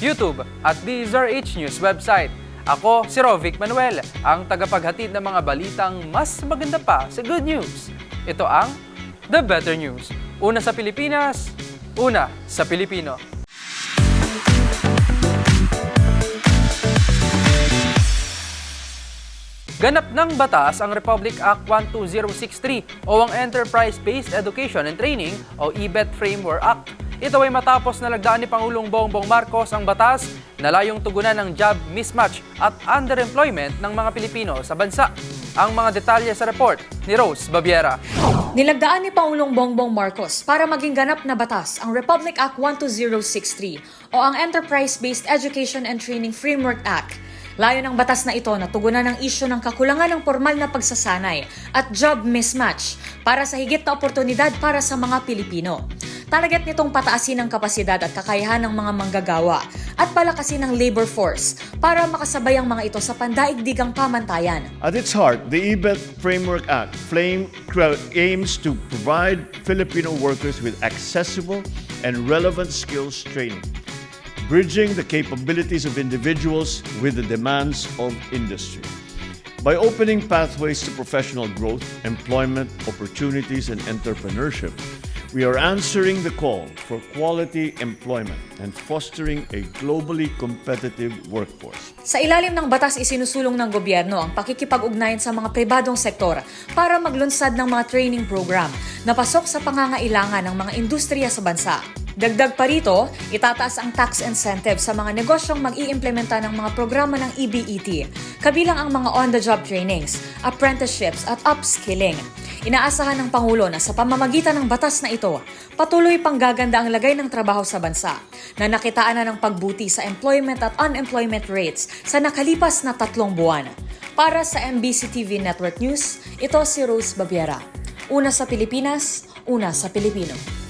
YouTube at DZRH News website. Ako si Rovic Manuel, ang tagapaghatid ng mga balitang mas maganda pa sa good news. Ito ang The Better News. Una sa Pilipinas, una sa Pilipino. Ganap ng batas ang Republic Act 12063 o ang Enterprise-Based Education and Training o EBET Framework Act. Ito ay matapos na lagdaan ni Pangulong Bongbong Marcos ang batas na layong tugunan ng job mismatch at underemployment ng mga Pilipino sa bansa. Ang mga detalye sa report ni Rose Babiera. Nilagdaan ni Pangulong Bongbong Marcos para maging ganap na batas ang Republic Act 12063 o ang Enterprise-Based Education and Training Framework Act. Layo ng batas na ito na tugunan ng isyo ng kakulangan ng formal na pagsasanay at job mismatch para sa higit na oportunidad para sa mga Pilipino. Target nitong pataasin ang kapasidad at kakayahan ng mga manggagawa at palakasin ang labor force para makasabay ang mga ito sa pandaigdigang pamantayan. At its heart, the EBET Framework Act flame, aims to provide Filipino workers with accessible and relevant skills training, bridging the capabilities of individuals with the demands of industry. By opening pathways to professional growth, employment opportunities, and entrepreneurship, we are answering the call for quality employment and fostering a globally competitive workforce. Sa ilalim ng batas isinusulong ng gobyerno ang pakikipag-ugnayan sa mga pribadong sektor para maglunsad ng mga training program na pasok sa pangangailangan ng mga industriya sa bansa. Dagdag pa rito, itataas ang tax incentive sa mga negosyong mag-iimplementa ng mga programa ng EBET, kabilang ang mga on-the-job trainings, apprenticeships at upskilling. Inaasahan ng Pangulo na sa pamamagitan ng batas na ito, patuloy pang gaganda ang lagay ng trabaho sa bansa na nakitaan na ng pagbuti sa employment at unemployment rates sa nakalipas na tatlong buwan. Para sa MBC TV Network News, ito si Rose Babiera. Una sa Pilipinas, una sa Pilipino.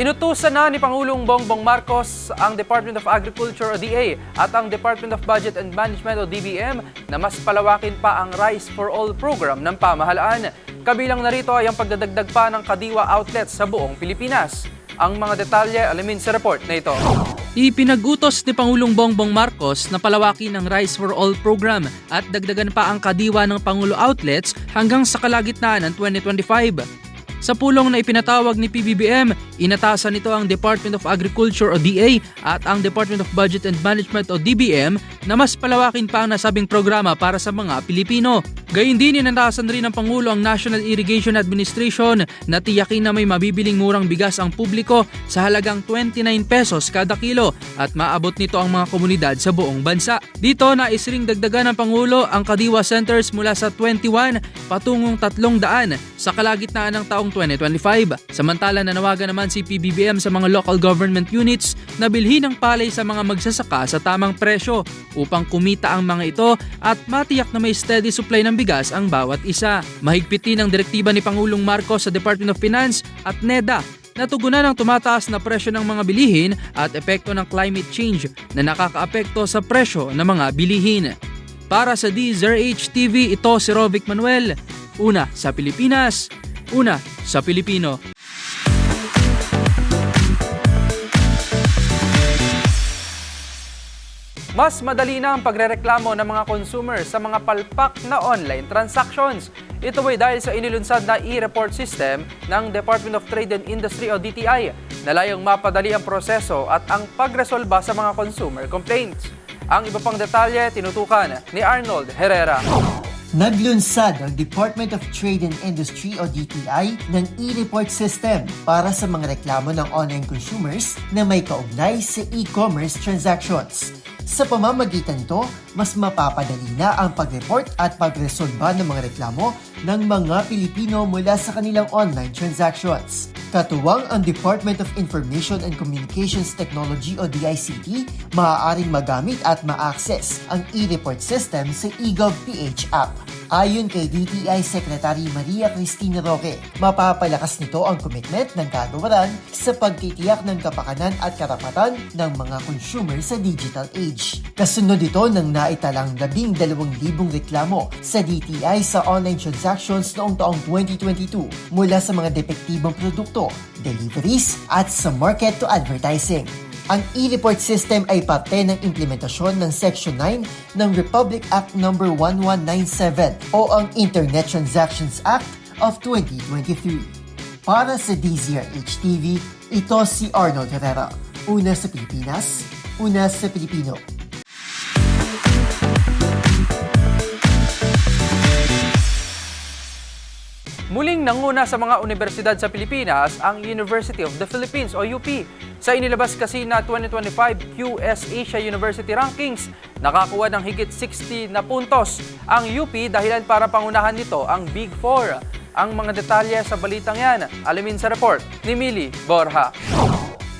Inutusan na ni Pangulong Bongbong Marcos ang Department of Agriculture o DA at ang Department of Budget and Management o DBM na mas palawakin pa ang Rice for All program ng pamahalaan. Kabilang narito ay ang pagdadagdag pa ng kadiwa outlets sa buong Pilipinas. Ang mga detalye alamin sa report na ito. Ipinagutos ni Pangulong Bongbong Marcos na palawakin ang Rice for All program at dagdagan pa ang kadiwa ng Pangulo outlets hanggang sa kalagitnaan ng 2025. Sa pulong na ipinatawag ni PBBM, inatasan nito ang Department of Agriculture o DA at ang Department of Budget and Management o DBM na mas palawakin pa ang nasabing programa para sa mga Pilipino. Gayun din inatasan rin ng Pangulo ang National Irrigation Administration na tiyakin na may mabibiling murang bigas ang publiko sa halagang 29 pesos kada kilo at maabot nito ang mga komunidad sa buong bansa. Dito nais ring dagdagan ng Pangulo ang Kadiwa Centers mula sa 21 patungong 300 sa kalagitnaan ng taong 2025. Samantala nanawagan naman si PBBM sa mga local government units na bilhin ng palay sa mga magsasaka sa tamang presyo upang kumita ang mga ito at matiyak na may steady supply ng bigas ang bawat isa. Mahigpit din ang direktiba ni Pangulong Marcos sa Department of Finance at NEDA natugunan ang tumataas na presyo ng mga bilihin at epekto ng climate change na nakakaapekto sa presyo ng mga bilihin. Para sa DZRH TV, ito si Rovic Manuel. Una sa Pilipinas, una sa Pilipino. Mas madali na ang pagrereklamo ng mga consumer sa mga palpak na online transactions. Ito ay dahil sa inilunsad na e-report system ng Department of Trade and Industry o DTI. na layong mapadali ang proseso at ang pagresolba sa mga consumer complaints. Ang iba pang detalye tinutukan ni Arnold Herrera. Naglunsad ang Department of Trade and Industry o DTI ng e-report system para sa mga reklamo ng online consumers na may kaugnay sa e-commerce transactions. Sa pamamagitan nito, mas mapapadali na ang pag-report at pagresolba ng mga reklamo ng mga Pilipino mula sa kanilang online transactions. Katuwang ang Department of Information and Communications Technology o DICT, maaaring magamit at ma-access ang e-report system sa eGovPH app. Ayon kay DTI Secretary Maria Cristina Roque, mapapalakas nito ang commitment ng kagawaran sa pagtitiyak ng kapakanan at karapatan ng mga consumer sa digital age. Kasunod ito ng naitalang 12,000 reklamo sa DTI sa online transactions noong taong 2022 mula sa mga depektibong produkto, deliveries at sa market to advertising. Ang e-report system ay parte ng implementasyon ng Section 9 ng Republic Act No. 1197 o ang Internet Transactions Act of 2023. Para sa DZRH TV, ito si Arnold Herrera. Una sa Pilipinas, una sa Pilipino. Muling nanguna sa mga universidad sa Pilipinas ang University of the Philippines o UP. Sa inilabas kasi na 2025 QS Asia University Rankings, nakakuha ng higit 60 na puntos ang UP dahilan para pangunahan nito ang Big Four. Ang mga detalye sa balitang yan, alamin sa report ni Mili Borja.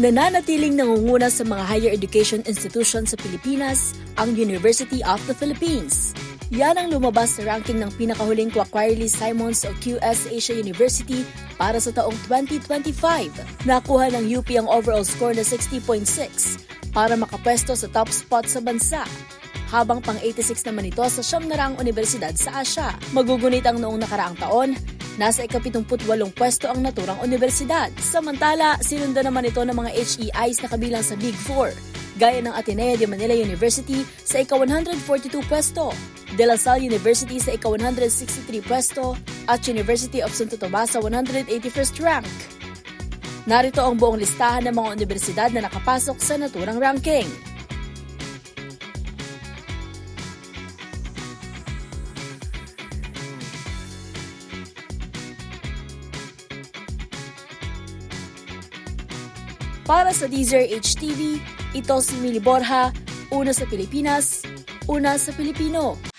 Nananatiling nangunguna sa mga higher education institution sa Pilipinas ang University of the Philippines. Yan ang lumabas sa ranking ng pinakahuling Quacquarelli Simons o QS Asia University para sa taong 2025. Nakuha ng UP ang overall score na 60.6 para makapwesto sa top spot sa bansa habang pang-86 naman ito sa siyam na raang universidad sa Asya. Magugunit ang noong nakaraang taon, nasa ika-78 pwesto ang naturang universidad. Samantala, sinundan naman ito ng mga HEIs na kabilang sa Big Four, gaya ng Ateneo de Manila University sa ika-142 pwesto, De La Salle University sa ika-163 pwesto, at University of Santo Tomas sa 181st rank. Narito ang buong listahan ng mga universidad na nakapasok sa naturang ranking. Para sa Deezer HTV, ito si Mili Borja, una sa Pilipinas, una sa Pilipino.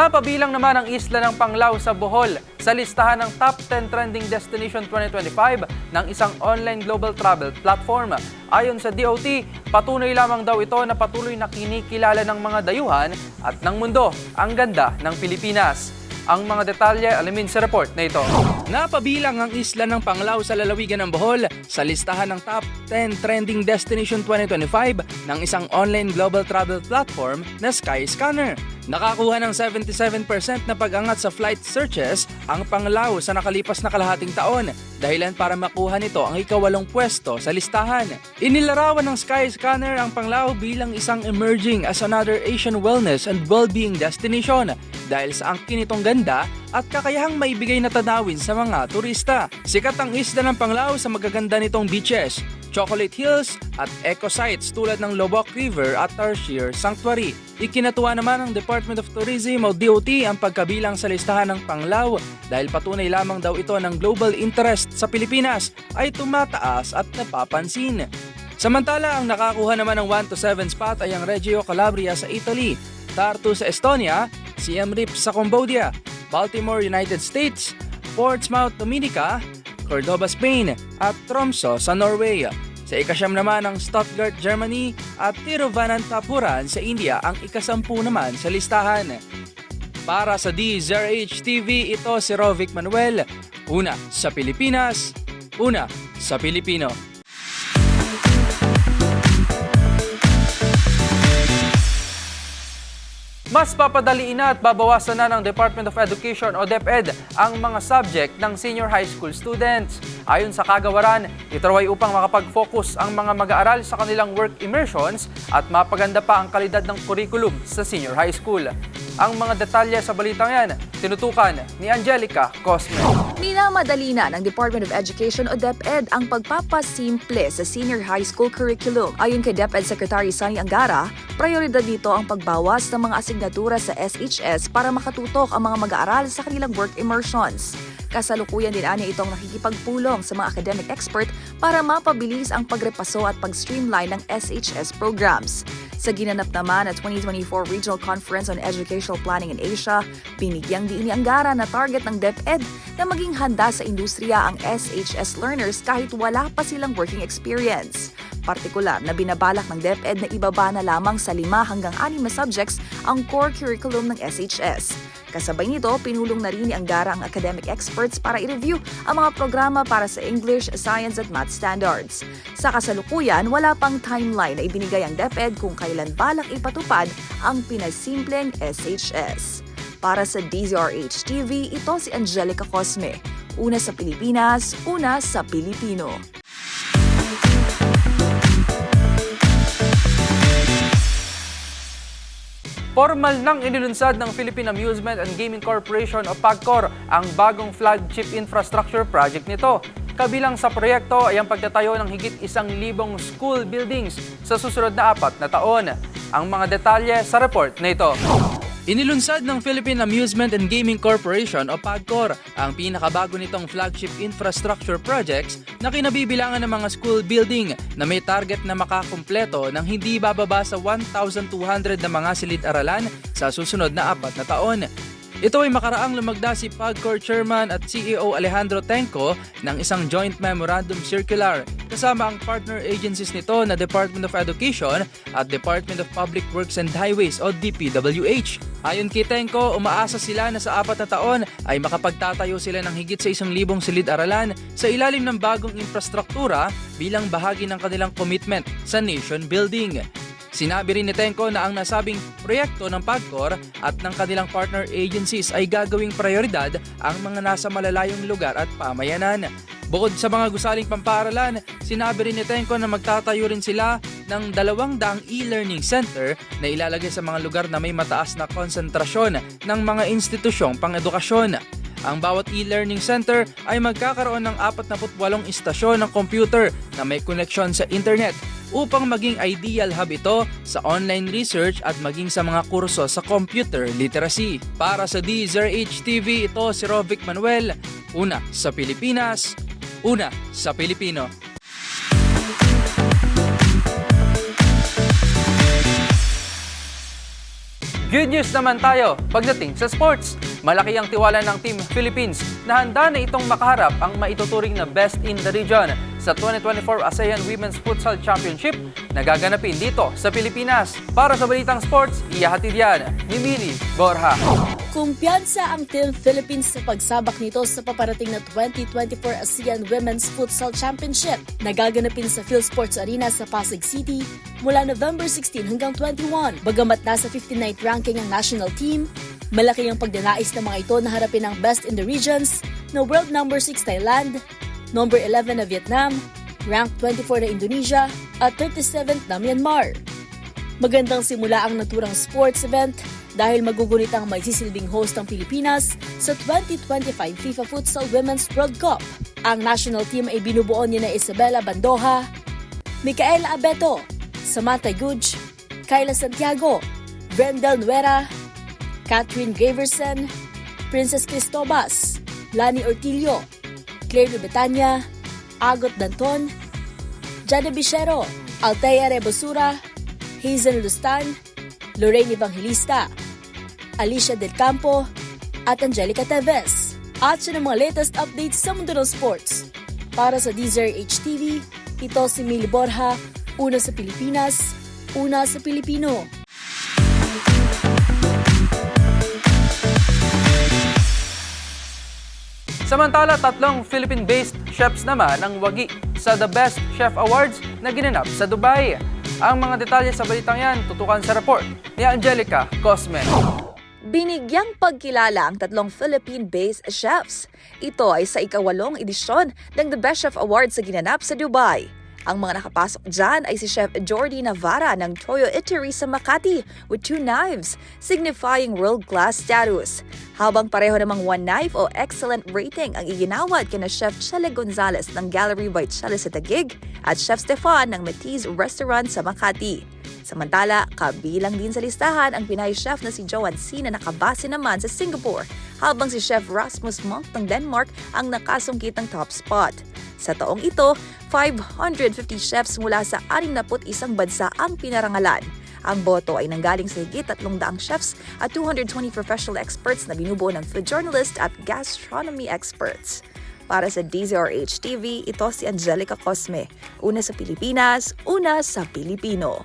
Napabilang naman ang isla ng Panglao sa Bohol sa listahan ng Top 10 Trending Destination 2025 ng isang online global travel platform. Ayon sa DOT, patunay lamang daw ito na patuloy na kinikilala ng mga dayuhan at ng mundo ang ganda ng Pilipinas. Ang mga detalye alamin sa report na ito. Napabilang ang isla ng Panglao sa lalawigan ng Bohol sa listahan ng Top 10 Trending Destination 2025 ng isang online global travel platform na Skyscanner. Nakakuha ng 77% na pag-angat sa flight searches ang Panglao sa nakalipas na kalahating taon dahilan para makuha nito ang ikawalong pwesto sa listahan. Inilarawan ng Skyscanner ang Panglao bilang isang emerging as another Asian wellness and well-being destination dahil sa angkin nitong ganda at kakayahang maibigay na tanawin sa mga turista. Sikat ang isla ng Panglao sa magaganda nitong beaches, Chocolate Hills at eco sites tulad ng Lobok River at Tarsier Sanctuary. Ikinatuwa naman ng Department of Tourism o DOT ang pagkabilang sa listahan ng Panglao dahil patunay lamang daw ito ng global interest sa Pilipinas ay tumataas at napapansin. Samantala, ang nakakuha naman ng 1 to 7 spot ay ang Reggio Calabria sa Italy, Tartu sa Estonia, Siem Reap sa Cambodia, Baltimore, United States, Portsmouth, Dominica, Cordoba, Spain at Tromso sa Norway. Sa ikasyam naman ang Stuttgart, Germany at Tiruvananthapuram sa India ang ikasampu naman sa listahan. Para sa DZRH TV, ito si Rovic Manuel. Una sa Pilipinas, una sa Pilipino. Mas papadaliin na at babawasan na ng Department of Education o DepEd ang mga subject ng senior high school students. Ayon sa kagawaran, ito ay upang makapag-focus ang mga mag-aaral sa kanilang work immersions at mapaganda pa ang kalidad ng curriculum sa senior high school. Ang mga detalye sa balitang yan, tinutukan ni Angelica Cosme. Minamadali na ng Department of Education o DepEd ang pagpapasimple sa senior high school curriculum. Ayon kay DepEd Secretary Sunny Angara, prioridad dito ang pagbawas ng mga asignatura sa SHS para makatutok ang mga mag-aaral sa kanilang work immersions. Kasalukuyan din ani itong nakikipagpulong sa mga academic expert para mapabilis ang pagrepaso at pag-streamline ng SHS programs. Sa ginanap naman at 2024 Regional Conference on Educational Planning in Asia, binigyang diin ni Angara na target ng DepEd na maging handa sa industriya ang SHS learners kahit wala pa silang working experience. Partikular na binabalak ng DepEd na ibaba na lamang sa lima hanggang anim na subjects ang core curriculum ng SHS. Kasabay nito, pinulong na rin ni Angara ang academic experts para i-review ang mga programa para sa English, Science at Math standards. Sa kasalukuyan, wala pang timeline na ibinigay ang DepEd kung kailan balak ipatupad ang pinasimpleng SHS. Para sa DZRH TV, ito si Angelica Cosme. Una sa Pilipinas, una sa Pilipino. Formal nang inilunsad ng Philippine Amusement and Gaming Corporation o PAGCOR ang bagong flagship infrastructure project nito. Kabilang sa proyekto ay ang pagtatayo ng higit isang libong school buildings sa susunod na apat na taon. Ang mga detalye sa report na ito. Inilunsad ng Philippine Amusement and Gaming Corporation o PAGCOR ang pinakabago nitong flagship infrastructure projects na kinabibilangan ng mga school building na may target na makakumpleto ng hindi bababa sa 1,200 na mga silid-aralan sa susunod na apat na taon. Ito ay makaraang lumagda si PAGCOR Chairman at CEO Alejandro Tenco ng isang joint memorandum circular kasama ang partner agencies nito na Department of Education at Department of Public Works and Highways o DPWH. Ayon kay Tenco, umaasa sila na sa apat na taon ay makapagtatayo sila ng higit sa isang libong silid-aralan sa ilalim ng bagong infrastruktura bilang bahagi ng kanilang commitment sa nation building. Sinabi rin ni Tenko na ang nasabing proyekto ng PAGCOR at ng kanilang partner agencies ay gagawing prioridad ang mga nasa malalayong lugar at pamayanan. Bukod sa mga gusaling pampaaralan, sinabi rin ni Tenko na magtatayo rin sila ng dalawang daang e-learning center na ilalagay sa mga lugar na may mataas na konsentrasyon ng mga institusyong pang-edukasyon. Ang bawat e-learning center ay magkakaroon ng 48 istasyon ng computer na may koneksyon sa internet upang maging ideal hub ito sa online research at maging sa mga kurso sa computer literacy. Para sa DZRH TV, ito si Rovic Manuel, una sa Pilipinas, una sa Pilipino. Good news naman tayo pagdating sa sports. Malaki ang tiwala ng Team Philippines na handa na itong makaharap ang maituturing na best in the region sa 2024 ASEAN Women's Futsal Championship na gaganapin dito sa Pilipinas. Para sa Balitang Sports, iyahatid yan ni Mili Borja. Kumpiyansa ang Team Philippines sa pagsabak nito sa paparating na 2024 ASEAN Women's Futsal Championship na gaganapin sa PhilSports Arena sa Pasig City mula November 16 hanggang 21. Bagamat nasa 59th ranking ang national team, malaki ang pagdanais ng mga ito na harapin ang best in the regions na world number 6 Thailand, number 11 na Vietnam, rank 24 na Indonesia, at 37th na Myanmar. Magandang simula ang naturang sports event dahil magugunit ang magsisilbing host ng Pilipinas sa 2025 FIFA Futsal Women's World Cup. Ang national team ay binubuo ni na Isabela Bandoja, Micaela Abeto, Samantha Guj, Kyla Santiago, Brendel Nuera, Catherine Graverson, Princess Cristobas, Lani Ortilio, Claire Betania, Agot Danton, Jada Bichero, Altea Rebosura, Hazel Lustan, Lorraine Evangelista, Alicia Del Campo, at Angelica Teves. At siya ng mga latest updates sa mundo ng sports. Para sa DZRH TV, ito si Mili Borja, una sa Pilipinas, una sa Pilipino. Samantala, tatlong Philippine-based chefs naman ang wagi sa The Best Chef Awards na ginanap sa Dubai. Ang mga detalye sa balitang yan tutukan sa report ni Angelica Cosme. Binigyang pagkilala ang tatlong Philippine-based chefs. Ito ay sa ikawalong edisyon ng The Best Chef Awards sa ginanap sa Dubai. Ang mga nakapasok dyan ay si Chef Jordy Navarra ng Toyo Eatery sa Makati with two knives, signifying world-class status. Habang pareho namang one knife o excellent rating ang iginawad kina Chef Chele Gonzalez ng Gallery by Chele sa Taguig at Chef Stefan ng Matiz Restaurant sa Makati. Samantala, kabilang din sa listahan ang Pinay chef na si Joan C na nakabase naman sa Singapore, habang si Chef Rasmus Monk ng Denmark ang nakasungkit ng top spot. Sa taong ito, 550 chefs mula sa 61 bansa ang pinarangalan. Ang boto ay nanggaling sa higit 300 chefs at 220 professional experts na binubuo ng food journalist at gastronomy experts. Para sa DZRH TV, ito si Angelica Cosme. Una sa Pilipinas, una sa Pilipino.